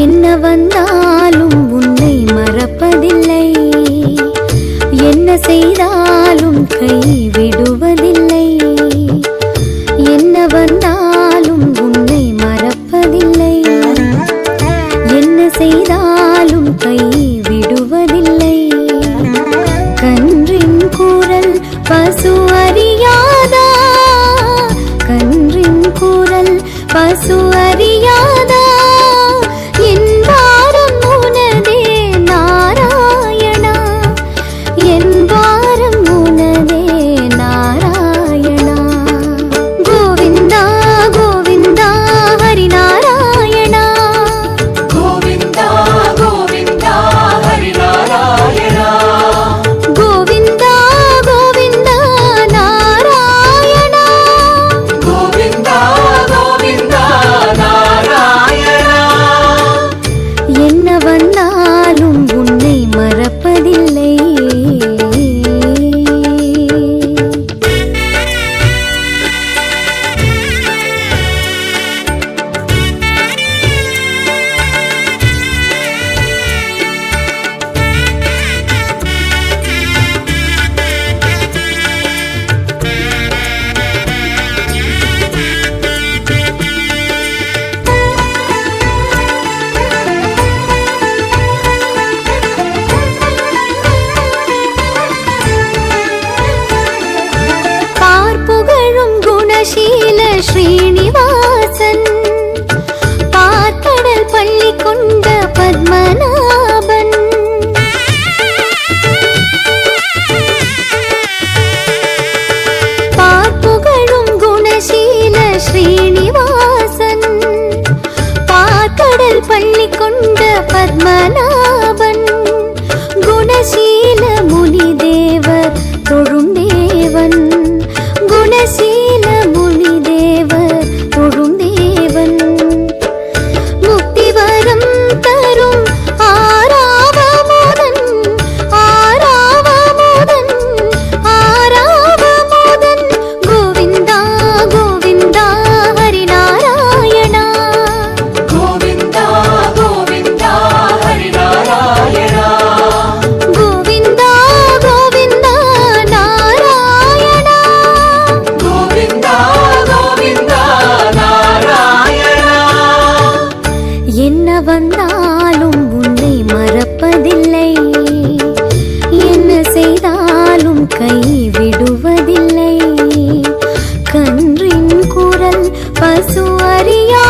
என்ன வந்தாலும் உன்னை மறப்பதில்லை. என்ன செய்தாலும் கை பசுவரியா